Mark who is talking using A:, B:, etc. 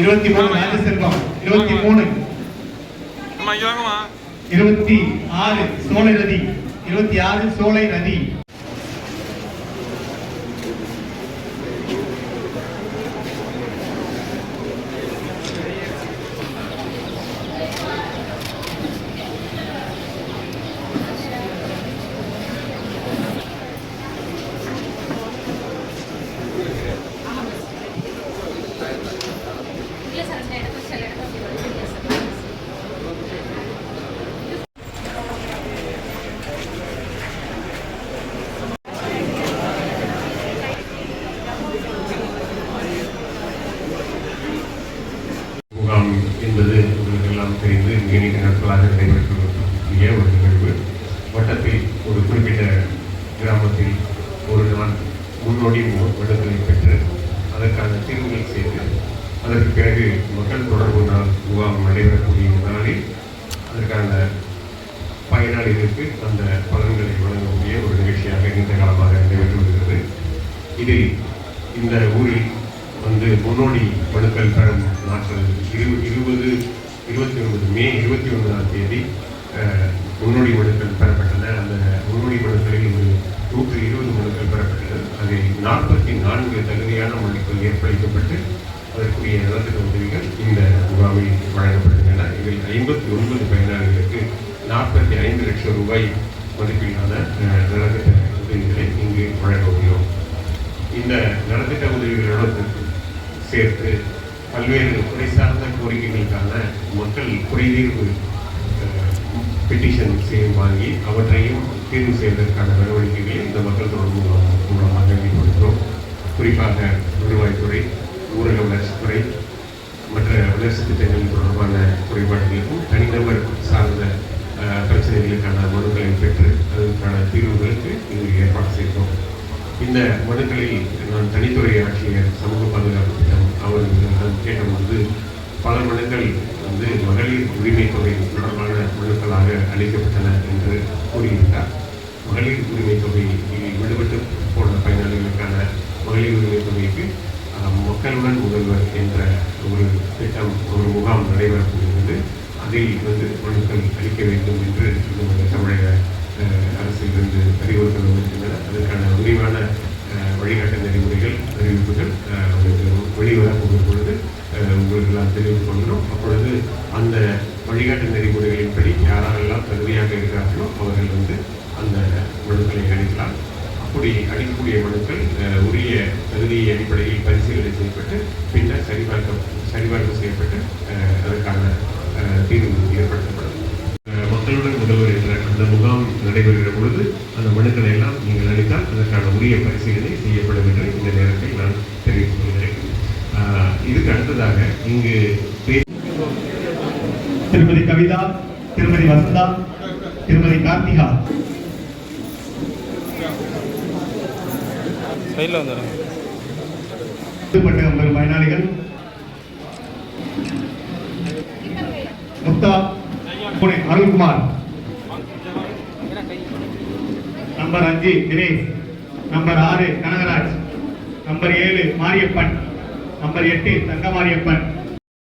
A: இருபத்தி மூணு ராஜசெல்வம் இருபத்தி மூணு. இருபத்தி ஆறு சோலை ரதி இருபத்தி ஆறு சோலை ரதி
B: நடைபெற்றிருக்கக்கூடிய ஒரு நிகழ்வு. வட்டத்தில் ஒரு குறிப்பிட்ட கிராமத்தில் ஒரு நாள் முன்னோடி மு- விடுதலை பெற்று அதற்கான தீர்வுகள் செய்து அதற்கு பிறகு மக்கள் தொடர்பு நாள் முகாம் நடைபெறக்கூடிய நாளில் அதற்கான பயனாளிகளுக்கு அந்த பலன்களை வழங்கக்கூடிய ஒரு நிகழ்ச்சியாக நீண்ட காலமாக நடைபெற்று வருகிறது இதில் இந்த ஊரில் வந்து முன்னோடி மனுக்கள் பெறும் நாட்கள் இரு இருபது இருபத்தி ஒன்பது மே இருபத்தி ஒன்பதாம் தேதி முன்னோடி மனுக்கள் பெறப்பட்டன அந்த முன்னோடி மனுக்களில் ஒரு நூற்றி இருபது மனுக்கள் பெறப்பட்டன அதில் நாற்பத்தி நான்கு தகுதியான மனுக்கள் ஏற்படுத்தப்பட்டு அதற்குரிய நலத்திட்ட உதவிகள் இந்த முகாமில் வழங்கப்படுகின்றன இதில் ஐம்பத்தி ஒன்பது பயனாளிகளுக்கு நாற்பத்தி ஐந்து லட்சம் ரூபாய் மதிப்பீடான அஹ், நலத்திட்ட உதவிகளை இங்கு வழங்க உள்ளோம் இந்த நலத்திட்ட உதவிகளோடு சேர்த்து பல்வேறு துறை சார்ந்த கோரிக்கைகளுக்கான மக்கள் குறைதீர்வு பெட்டிஷன் செய்யும் வாங்கி அவற்றையும் தீர்வு செய்வதற்கான நடவடிக்கைகளை இந்த மக்கள் தொடர்பு மூலமாக ஈடுபடுகிறோம் குறிப்பாக வருவாய்த்துறை ஊரக வளர்ச்சித்துறை மற்ற வளர்ச்சி திட்டங்கள் தொடர்பான குறைபாடுகளுக்கும் தனிநபர் சார்ந்த பிரச்சனைகளுக்கான மனுக்களை பெற்று அதற்கான தீர்வுகளுக்கு இங்கு ஏற்பாடு செய்தோம். இந்த மனுக்களில் நான் தனித்துறை ஆட்சியர் சமூக பாதுகாப்பு திட்டம் அவர்கள் கேட்டபோது பல மனுக்கள் வந்து மகளிர் உரிமை தொகை தொடர்பான மனுக்களாக அளிக்கப்பட்டன என்று கூறியிருந்தார் மகளிர் உரிமை தொகை விடுபட்டு போன பயனாளிகளுக்கான மகளிர் உரிமை தொகைக்கு மக்களுடன் முதல்வர் என்ற ஒரு திட்டம் ஒரு முகாம் நடைபெறக்கூடியது. அதில் வந்து மனுக்கள் அளிக்க வேண்டும் என்று நமது தமிழக அரசிலிருந்து அறிவுறுத்தல் வந்திருக்கின்றன. அதற்கான விரிவான வழிகாட்டு நெறிமுறைகள் அறிவிப்புகள் அஹ், வெளிவரப்போகும் பொழுது உங்களுக்கு எல்லாம் தெரிவித்துக் கொள்கிறோம். அப்பொழுது அந்த வழிகாட்டு நெறிமுறைகளின்படி யாரெல்லாம் தகுதியாக இருக்கிறார்களோ அவர்கள் வந்து அந்த மனுக்களை அளிக்கலாம். அப்படி அளிக்கக்கூடிய மனுக்கள் உரிய தகுதியை அடிப்படையில் பரிசீலனை செய்யப்பட்டு பின்னர் சரிபார்க்க சரிபார்ப்பு செய்யப்பட்டு அதற்கான தீர்வு ஏற்படுத்தப்படும். மக்களுடன் முதல்வர் என்ற அந்த முகாம் நடைபெறுகிற பொழுது அந்த மனுக்களை எல்லாம் நீங்கள் அளித்தால் அதற்கான உரிய பரிசீலனை செய்யப்படும் என்று இந்த நேரத்தில் நான் தெரிவித்துக் கொள்கிறேன் அஹ், அடுத்ததாக இங்கு
A: திருமதி கவிதா திருமதி வசந்தா திருமதி கார்த்திகா.
C: சைடில் வந்துடுங்க.
A: பயனாளிகள். முக்தா புனே அருள்குமார் நம்பர் அஞ்சு தினேஷ். நம்பர் ஆறு கனகராஜ். நம்பர் ஏழு மாரியப்பன். நம்பர் எட்டு தங்கமாரியப்பன்.